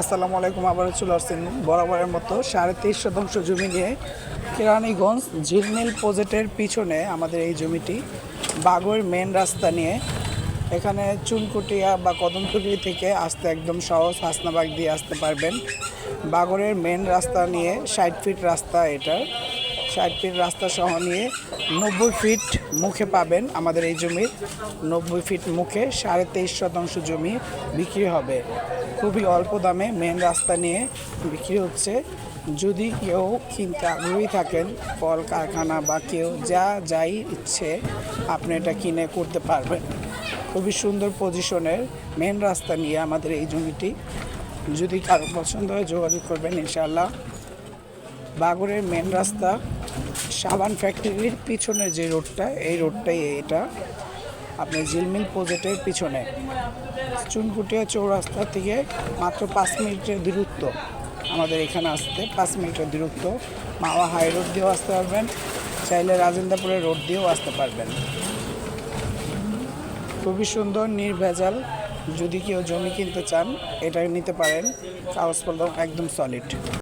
আসসালামু আলাইকুম, আবারও চলে আসছেন বরাবরের মতো সাড়ে তেইশ শতাংশ জমি নিয়ে কেরানীগঞ্জ ঝিলমিল প্রজেক্টের পিছনে আমাদের এই জমিটি, বাগর মেন রাস্তা নিয়ে। এখানে চুনকুটিয়া বা কদমতুলি থেকে আসতে একদম সহজ হাসনাবাগ দিয়ে আসতে পারবেন। বাগরের মেন রাস্তা নিয়ে ষাট ফিট রাস্তা এটার। ষাট ফিট রাস্তা সহ নিয়ে নব্বই ফিট মুখে পাবেন আমাদের এই জমির নব্বই ফিট মুখে সাড়ে তেইশ শতাংশ জমি বিক্রি হবে। খুবই অল্প দামে মেন রাস্তা নিয়ে বিক্রি হচ্ছে। যদি কেউ কিনতে আগ্রহী থাকেন, কল, কারখানা বা কেউ যা যাই ইচ্ছে আপনি এটা কিনে করতে পারবেন। খুবই সুন্দর পজিশনের মেন রাস্তা নিয়ে আমাদের এই জমিটি। যদি কারও পছন্দ হয় যোগাযোগ করবেন ইনশাআল্লাহ। বাগরের মেন রাস্তা সাবান ফ্যাক্টরির পিছনে যে রোডটা, এই রোডটাই এটা। আপনার ঝিলমিল প্রজেক্টের পিছনে। চুনকুটিয়া চৌরাস্তা থেকে মাত্র পাঁচ মিনিটের দূরত্ব আমাদের এখানে আসতে। পাঁচ মিনিটের দূরত্ব। মাওয়া হাই রোড দিয়েও আসতে পারবেন। চাইলে রাজেন্দ্রপুরের রোড দিয়েও আসতে পারবেন। খুবই সুন্দর, নির্ভেজাল। যদি কেউ জমি কিনতে চান, এটা নিতে পারেন। কাগজপত্র একদম সলিড